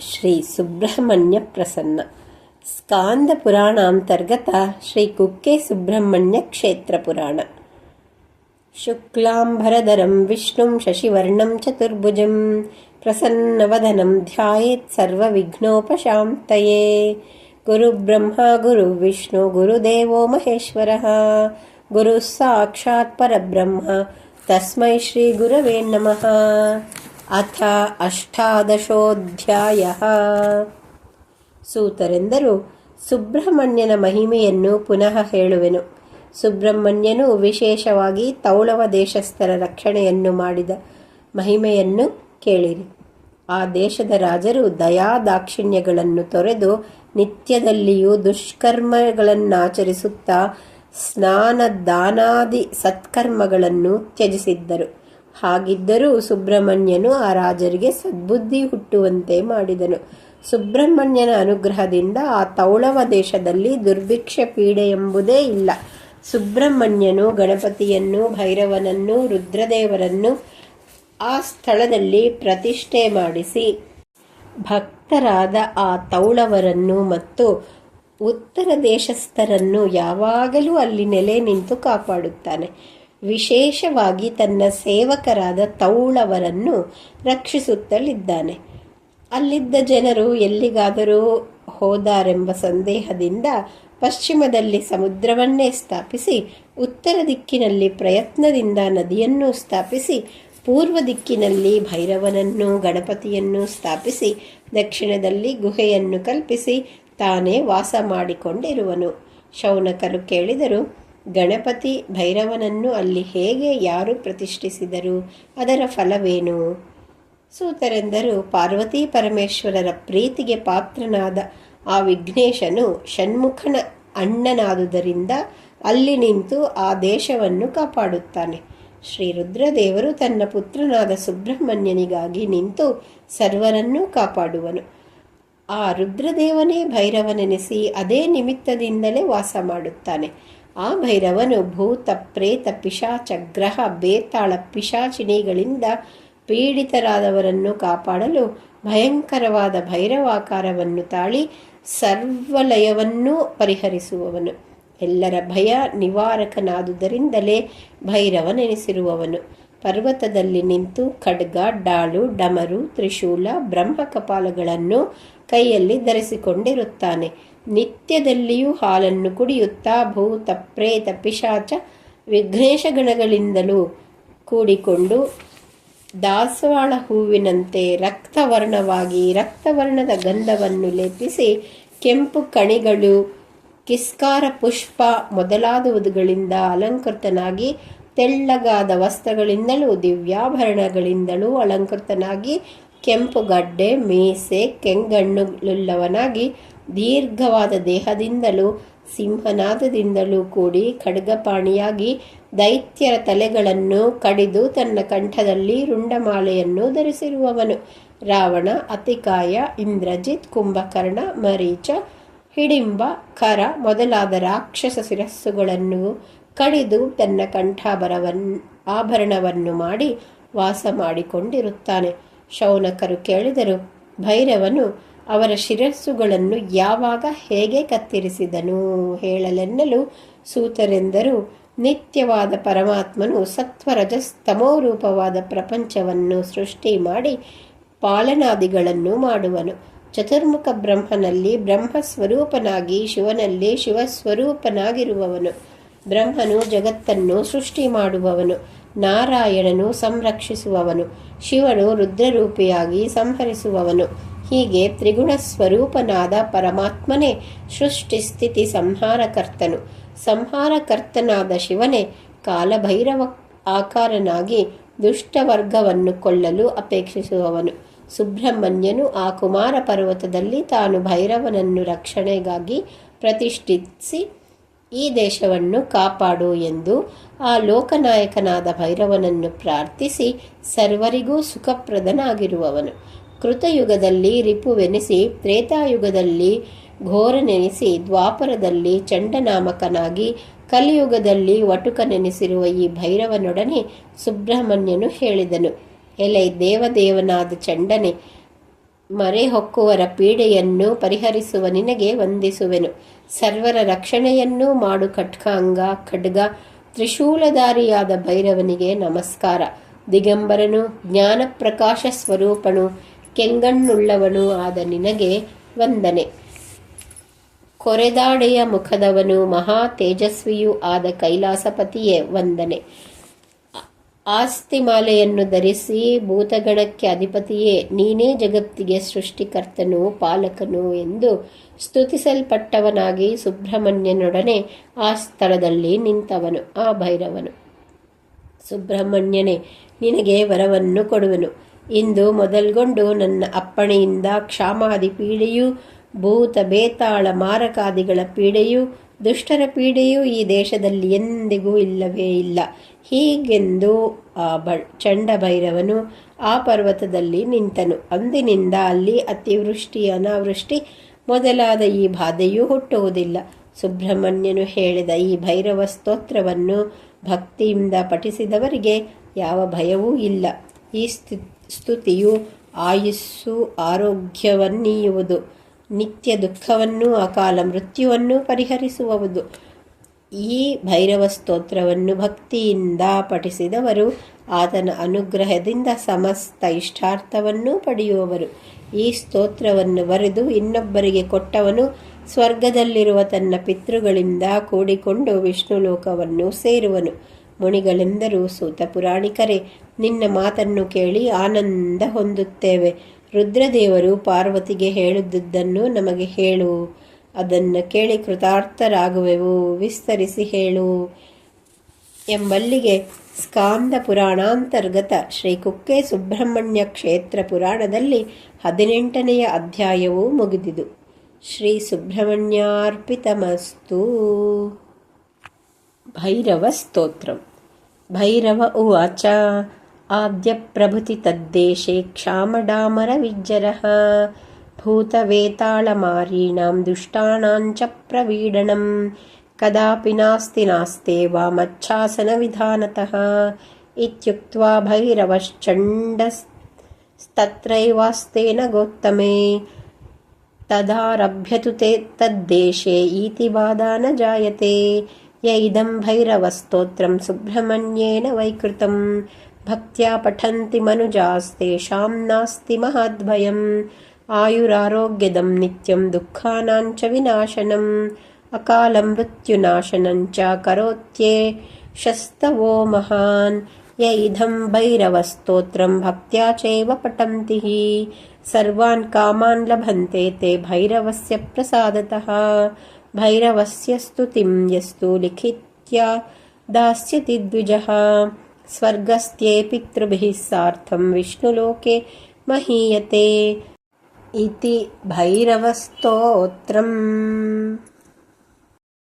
ಶ್ರೀ ಸುಬ್ರಹ್ಮಣ್ಯ ಪ್ರಸನ್ನ ಸ್ಕಾಂದ ಪುರಾಣಾಂತರ್ಗತ ಶ್ರೀ ಕುಕ್ಕೆ ಸುಬ್ರಹ್ಮಣ್ಯ ಕ್ಷೇತ್ರ ಪುರಾಣ ಶುಕ್ಲಾಂಬರಧರಂ ವಿಷ್ಣುಂ ಶಶಿವರ್ಣಂ ಚತುರ್ಭುಜಂ ಪ್ರಸನ್ನವದನಂ ಧ್ಯಾಯೇತ್ ಸರ್ವವಿಘ್ನೋಪಶಾಂತಯೇ ಗುರುಬ್ರಹ್ಮ ಗುರುವಿಷ್ಣು ಗುರುದೇವೋ ಮಹೇಶ್ವರः ಗುರು ಸಾಕ್ಷಾತ್ ಪರಬ್ರಹ್ಮ ತಸ್ಮೈ ಶ್ರೀ ಗುರವೇ ನಮಃ ಅಥ ಅಷ್ಟಾದಶೋಧ್ಯಾಯ ಸೂತರೆಂದರು ಸುಬ್ರಹ್ಮಣ್ಯನ ಮಹಿಮೆಯನ್ನು ಪುನಃ ಹೇಳುವೆನು ಸುಬ್ರಹ್ಮಣ್ಯನು ವಿಶೇಷವಾಗಿ ತೌಳವ ದೇಶಸ್ಥರ ರಕ್ಷಣೆಯನ್ನು ಮಾಡಿದ ಮಹಿಮೆಯನ್ನು ಕೇಳಿರಿ. ಆ ದೇಶದ ರಾಜರು ದಯಾದಾಕ್ಷಿಣ್ಯಗಳನ್ನು ತೊರೆದು ನಿತ್ಯದಲ್ಲಿಯೂ ದುಷ್ಕರ್ಮಗಳನ್ನಾಚರಿಸುತ್ತಾ ಸ್ನಾನ ದಾನಾದಿ ಸತ್ಕರ್ಮಗಳನ್ನು ತ್ಯಜಿಸಿದ್ದರು. ಹಾಗಿದ್ದರೂ ಸುಬ್ರಹ್ಮಣ್ಯನು ಆ ರಾಜರಿಗೆ ಸದ್ಬುದ್ಧಿ ಹುಟ್ಟುವಂತೆ ಮಾಡಿದನು. ಸುಬ್ರಹ್ಮಣ್ಯನ ಅನುಗ್ರಹದಿಂದ ಆ ತೌಳವ ದೇಶದಲ್ಲಿ ದುರ್ಭಿಕ್ಷ ಪೀಡೆ ಎಂಬುದೇ ಇಲ್ಲ. ಸುಬ್ರಹ್ಮಣ್ಯನು ಗಣಪತಿಯನ್ನು ಭೈರವನನ್ನು ರುದ್ರದೇವರನ್ನು ಆ ಸ್ಥಳದಲ್ಲಿ ಪ್ರತಿಷ್ಠೆ ಮಾಡಿಸಿ ಭಕ್ತರಾದ ಆ ತೌಳವರನ್ನು ಮತ್ತು ಉತ್ತರ ದೇಶಸ್ಥರನ್ನು ಯಾವಾಗಲೂ ಅಲ್ಲಿ ನೆಲೆ ನಿಂತು ಕಾಪಾಡುತ್ತಾನೆ. ವಿಶೇಷವಾಗಿ ತನ್ನ ಸೇವಕರಾದ ತೌಳವರನ್ನು ರಕ್ಷಿಸುತ್ತಲಿದ್ದಾನೆ. ಅಲ್ಲಿದ್ದ ಜನರು ಎಲ್ಲಿಗಾದರೂ ಹೋದಾರೆಂಬ ಸಂದೇಹದಿಂದ ಪಶ್ಚಿಮದಲ್ಲಿ ಸಮುದ್ರವನ್ನೇ ಸ್ಥಾಪಿಸಿ, ಉತ್ತರ ದಿಕ್ಕಿನಲ್ಲಿ ಪ್ರಯತ್ನದಿಂದ ನದಿಯನ್ನು ಸ್ಥಾಪಿಸಿ, ಪೂರ್ವ ದಿಕ್ಕಿನಲ್ಲಿ ಭೈರವನನ್ನು ಗಣಪತಿಯನ್ನು ಸ್ಥಾಪಿಸಿ, ದಕ್ಷಿಣದಲ್ಲಿ ಗುಹೆಯನ್ನು ಕಲ್ಪಿಸಿ ತಾನೇ ವಾಸ ಮಾಡಿಕೊಂಡಿರುವನು. ಶೌನಕರು ಕೇಳಿದರು ಗಣಪತಿ ಭೈರವನನ್ನು ಅಲ್ಲಿ ಹೇಗೆ ಯಾರು ಪ್ರತಿಷ್ಠಿಸಿದರು? ಅದರ ಫಲವೇನು? ಸೂತರೆಂದರು, ಪಾರ್ವತಿ ಪರಮೇಶ್ವರರ ಪ್ರೀತಿಗೆ ಪಾತ್ರನಾದ ಆ ವಿಘ್ನೇಶನು ಷಣ್ಮುಖನ ಅಣ್ಣನಾದುದರಿಂದ ಅಲ್ಲಿ ನಿಂತು ಆ ದೇಶವನ್ನು ಕಾಪಾಡುತ್ತಾನೆ. ಶ್ರೀ ರುದ್ರದೇವರು ತನ್ನ ಪುತ್ರನಾದ ಸುಬ್ರಹ್ಮಣ್ಯನಿಗಾಗಿ ನಿಂತು ಸರ್ವರನ್ನೂ ಕಾಪಾಡುವನು. ಆ ರುದ್ರದೇವನೇ ಭೈರವನೆನಿಸಿ ಅದೇ ನಿಮಿತ್ತದಿಂದಲೇ ವಾಸ ಮಾಡುತ್ತಾನೆ. ಆ ಭೈರವನು ಭೂತ, ಪ್ರೇತ, ಪಿಶಾಚ, ಗ್ರಹ, ಬೇತಾಳ, ಪಿಶಾಚಿನಿಗಳಿಂದ ಪೀಡಿತರಾದವರನ್ನು ಕಾಪಾಡಲು ಭಯಂಕರವಾದ ಭೈರವಾಕಾರವನ್ನು ತಾಳಿ ಸರ್ವಲಯವನ್ನೂ ಪರಿಹರಿಸುವವನು. ಎಲ್ಲರ ಭಯ ನಿವಾರಕನಾದುದರಿಂದಲೇ ಭೈರವನೆನಿಸಿರುವವನು. ಪರ್ವತದಲ್ಲಿ ನಿಂತು ಖಡ್ಗ, ಡಾಳು, ಡಮರು, ತ್ರಿಶೂಲ, ಬ್ರಹ್ಮಕಪಾಲಗಳನ್ನು ಕೈಯಲ್ಲಿ ಧರಿಸಿಕೊಂಡಿರುತ್ತಾನೆ. ನಿತ್ಯದಲ್ಲಿಯೂ ಹಾಲನ್ನು ಕುಡಿಯುತ್ತಾ ಭೂತ, ಪ್ರೇತ, ಪಿಶಾಚ, ವಿಘ್ನೇಶಗಣಗಳಿಂದಲೂ ಕೂಡಿಕೊಂಡು ದಾಸವಾಳ ಹೂವಿನಂತೆ ರಕ್ತವರ್ಣವಾಗಿ ರಕ್ತವರ್ಣದ ಗಂಧವನ್ನು ಲೇಪಿಸಿ ಕೆಂಪು ಕಣಿಗಳು, ಕಿಸ್ಕಾರ, ಪುಷ್ಪ ಮೊದಲಾದವುಗಳಿಂದ ಅಲಂಕೃತನಾಗಿ ತೆಳ್ಳಗಾದ ವಸ್ತ್ರಗಳಿಂದಲೂ ದಿವ್ಯಾಭರಣಗಳಿಂದಲೂ ಅಲಂಕೃತನಾಗಿ ಕೆಂಪು ಗಡ್ಡೆ, ಮೀಸೆ ಕೆಂಗಣ್ಣುಳ್ಳವನಾಗಿ ದೀರ್ಘವಾದ ದೇಹದಿಂದಲೂ, ಸಿಂಹನಾದದಿಂದಲೂ ಕೂಡಿ ಖಡ್ಗಪಾಣಿಯಾಗಿ ದೈತ್ಯರ ತಲೆಗಳನ್ನು ಕಡಿದು ತನ್ನ ಕಂಠದಲ್ಲಿ ರುಂಡಮಾಲೆಯನ್ನು ಧರಿಸಿರುವವನು. ರಾವಣ, ಅತಿಕಾಯ, ಇಂದ್ರಜಿತ್, ಕುಂಭಕರ್ಣ, ಮರೀಚ, ಹಿಡಿಂಬ, ಕರ ಮೊದಲಾದ ರಾಕ್ಷಸ ಶಿರಸ್ಸುಗಳನ್ನು ಕಡಿದು ತನ್ನ ಕಂಠಾಭರವನ್ನು ಆಭರಣವನ್ನು ಮಾಡಿ ವಾಸ ಮಾಡಿಕೊಂಡಿರುತ್ತಾನೆ. ಶೌನಕರು ಕೇಳಿದರು, ಭೈರವನು ಅವರ ಶಿರಸ್ಸುಗಳನ್ನು ಯಾವಾಗ ಹೇಗೆ ಕತ್ತರಿಸಿದನು? ಹೇಳಲೆನ್ನಲು ಸೂತರೆಂದರು, ನಿತ್ಯವಾದ ಪರಮಾತ್ಮನು ಸತ್ವರಜಸ್ತಮೋ ರೂಪವಾದ ಪ್ರಪಂಚವನ್ನು ಸೃಷ್ಟಿ ಮಾಡಿ ಪಾಲನಾದಿಗಳನ್ನು ಮಾಡುವನು. ಚತುರ್ಮುಖ ಬ್ರಹ್ಮನಲ್ಲಿ ಬ್ರಹ್ಮ ಸ್ವರೂಪನಾಗಿ ಶಿವನಲ್ಲಿ ಶಿವಸ್ವರೂಪನಾಗಿರುವವನು. ಬ್ರಹ್ಮನು ಜಗತ್ತನ್ನು ಸೃಷ್ಟಿ ಮಾಡುವವನು. ನಾರಾಯಣನು ಸಂರಕ್ಷಿಸುವವನು, ಶಿವನು ರುದ್ರರೂಪಿಯಾಗಿ ಸಂಹರಿಸುವವನು. ಹೀಗೆ ತ್ರಿಗುಣ ಸ್ವರೂಪನಾದ ಪರಮಾತ್ಮನೇ ಸೃಷ್ಟಿ ಸ್ಥಿತಿ ಸಂಹಾರಕರ್ತನು. ಸಂಹಾರಕರ್ತನಾದ ಶಿವನೇ ಕಾಲಭೈರವ ಆಕಾರನಾಗಿ ದುಷ್ಟವರ್ಗವನ್ನು ಕೊಳ್ಳಲು ಅಪೇಕ್ಷಿಸುವವನು. ಸುಬ್ರಹ್ಮಣ್ಯನು ಆ ಕುಮಾರ ಪರ್ವತದಲ್ಲಿ ತಾನು ಭೈರವನನ್ನು ರಕ್ಷಣೆಗಾಗಿ ಪ್ರತಿಷ್ಠಿಸಿ ಈ ದೇಶವನ್ನು ಕಾಪಾಡು ಎಂದು ಆ ಲೋಕನಾಯಕನಾದ ಭೈರವನನ್ನು ಪ್ರಾರ್ಥಿಸಿ ಸರ್ವರಿಗೂ ಸುಖಪ್ರದನಾಗಿರುವವನು. ಕೃತಯುಗದಲ್ಲಿ ರಿಪುವೆನಿಸಿ, ತ್ರೇತಾಯುಗದಲ್ಲಿ ಘೋರನೆನಿಸಿ, ದ್ವಾಪರದಲ್ಲಿ ಚಂಡನಾಮಕನಾಗಿ, ಕಲಿಯುಗದಲ್ಲಿ ವಟುಕನೆನಿಸಿರುವ ಈ ಭೈರವನೊಡನೆ ಸುಬ್ರಹ್ಮಣ್ಯನು ಹೇಳಿದನು. ಎಲೆ ದೇವದೇವನಾದ ಚಂಡನೆ ಮರೆ ಹೊಕ್ಕುವರ ಪೀಡೆಯನ್ನು ಪರಿಹರಿಸುವ ನಿನಗೆ ವಂದಿಸುವೆನು. ಸರ್ವರ ರಕ್ಷಣೆಯನ್ನೂ ಮಾಡು ಖಟ್ಕಾಂಗ ಖಡ್ಗ. ತ್ರಿಶೂಲಧಾರಿಯಾದ ಭೈರವನಿಗೆ ನಮಸ್ಕಾರ. ದಿಗಂಬರನು, ಜ್ಞಾನಪ್ರಕಾಶ ಸ್ವರೂಪನು, ಕೆಂಗಣ್ಣುಳ್ಳವನು ಆದ ನಿನಗೆ ವಂದನೆ. ಕೊರೆದಾಡೆಯ ಮುಖದವನು, ಮಹಾ ತೇಜಸ್ವಿಯೂ ಆದ ಕೈಲಾಸಪತಿಯೇ ವಂದನೆ. ಆಸ್ತಿಮಾಲೆಯನ್ನು ಧರಿಸಿ ಭೂತಗಣಕ್ಕೆ ಅಧಿಪತಿಯೇ, ನೀನೇ ಜಗತ್ತಿಗೆ ಸೃಷ್ಟಿಕರ್ತನು ಪಾಲಕನು ಎಂದು ಸ್ತುತಿಸಲ್ಪಟ್ಟವನಾಗಿ ಸುಬ್ರಹ್ಮಣ್ಯನೊಡನೆ ಆ ಸ್ಥಳದಲ್ಲಿ ನಿಂತವನು, ಆ ಭೈರವನು. ಸುಬ್ರಹ್ಮಣ್ಯನೇ, ನಿನಗೆ ವರವನ್ನು ಕೊಡುವನು. ಇಂದು ಮೊದಲ್ಗೊಂಡು ನನ್ನ ಅಪ್ಪಣೆಯಿಂದ ಕ್ಷಾಮಾದಿ ಪೀಡೆಯೂ ಭೂತ ಬೇತಾಳ ಮಾರಕಾದಿಗಳ ಪೀಡೆಯೂ ದುಷ್ಟರ ಪೀಡೆಯು ಈ ದೇಶದಲ್ಲಿ ಎಂದಿಗೂ ಇಲ್ಲವೇ ಇಲ್ಲ. ಹೀಗೆಂದು ಆ ಬ ಚಂಡಭೈರವನು ಆ ಪರ್ವತದಲ್ಲಿ ನಿಂತನು. ಅಂದಿನಿಂದ ಅಲ್ಲಿ ಅತಿವೃಷ್ಟಿ, ಅನಾವೃಷ್ಟಿ ಮೊದಲಾದ ಈ ಬಾಧೆಯೂ ಹುಟ್ಟುವುದಿಲ್ಲ. ಸುಬ್ರಹ್ಮಣ್ಯನು ಹೇಳಿದ ಈ ಭೈರವ ಸ್ತೋತ್ರವನ್ನು ಭಕ್ತಿಯಿಂದ ಪಠಿಸಿದವರಿಗೆ ಯಾವ ಭಯವೂ ಇಲ್ಲ. ಈ ಸ್ತು ಸ್ತುತಿಯು ಆಯುಸ್ಸು ಆರೋಗ್ಯವನ್ನೀಯುವುದು. ನಿತ್ಯ ದುಃಖವನ್ನು ಅಕಾಲ ಮೃತ್ಯುವನ್ನು ಪರಿಹರಿಸುವುದು ಈ ಭೈರವ ಸ್ತೋತ್ರವನ್ನು ಭಕ್ತಿಯಿಂದ ಪಠಿಸಿದವರು, ಆತನ ಅನುಗ್ರಹದಿಂದ ಸಮಸ್ತ ಇಷ್ಟಾರ್ಥವನ್ನು ಪಡೆಯುವವರು. ಈ ಸ್ತೋತ್ರವನ್ನು ಬರೆದು ಇನ್ನೊಬ್ಬರಿಗೆ ಕೊಟ್ಟವನು, ಸ್ವರ್ಗದಲ್ಲಿರುವ ತನ್ನ ಪಿತೃಗಳಿಂದ ಕೂಡಿಕೊಂಡು ವಿಷ್ಣು ಲೋಕವನ್ನು ಸೇರುವನು. ಮುನಿಗಳೆಂದರೂ, ಸೂತ ಪುರಾಣಿಕರೇ, ನಿನ್ನ ಮಾತನ್ನು ಕೇಳಿ ಆನಂದ ಹೊಂದುತ್ತೇವೆ. ರುದ್ರದೇವರು ಪಾರ್ವತಿಗೆ ಹೇಳಿದ್ದುದನ್ನು ನಮಗೆ ಹೇಳು. ಅದನ್ನು ಕೇಳಿ ಕೃತಾರ್ಥರಾಗುವೆವು. ವಿಸ್ತರಿಸಿ ಹೇಳು. ಎಂಬಲ್ಲಿಗೆ ಸ್ಕಾಂದ ಪುರಾಣಾಂತರ್ಗತ ಶ್ರೀ ಕುಕ್ಕೆ ಸುಬ್ರಹ್ಮಣ್ಯ ಕ್ಷೇತ್ರ ಪುರಾಣದಲ್ಲಿ ಹದಿನೆಂಟನೆಯ ಅಧ್ಯಾಯವೂ ಮುಗಿದಿದು. ಶ್ರೀ ಸುಬ್ರಹ್ಮಣ್ಯಾರ್ಪಿತಮಸ್ತು. ಭೈರವ ಸ್ತೋತ್ರ. ಭೈರವ ಉವಾಚ. आद्यप्रभृति तद्देशे क्षामडामरविज्जरः। भूतवेतालमारीणां दुष्टाणाञ्च प्रवीडनम् कदापि नास्ति नास्ते वा मच्छासनविधानतः। इत्युक्त्वा भैरवश्चण्डस्तत्रैवास्तेन गोत्तमे। तदारभ्य तु ते तद्देशे ईतिवादा न जायते। य इदं भैरवस्तोत्रं सुब्रह्मण्येन वैकृतम्। భక్త్యా పఠంతి మనుజాస్తేషాం నాస్తి మహాద్భయం. ఆయురారోగ్యదం నిత్యం దుఃఖానాంచ వినాశనం. అకాల మృత్యునాశనం చ కరోత్యే. శస్తవో మహాన్. యైధం భైరవస్తోత్రం భక్త్యా చైవ పఠంతి. సర్వాన్ కామాన్ లభంతే తే భైరవస్య ప్రసాదత. భైరవస్య స్తుతిం యస్తు లిఖిత్యా. దాస్యతి ద్విజ. स्वर्गस्थे पितृभिः सार्धं विष्णुलोके महीयते इति भैरवस्तोत्रम्।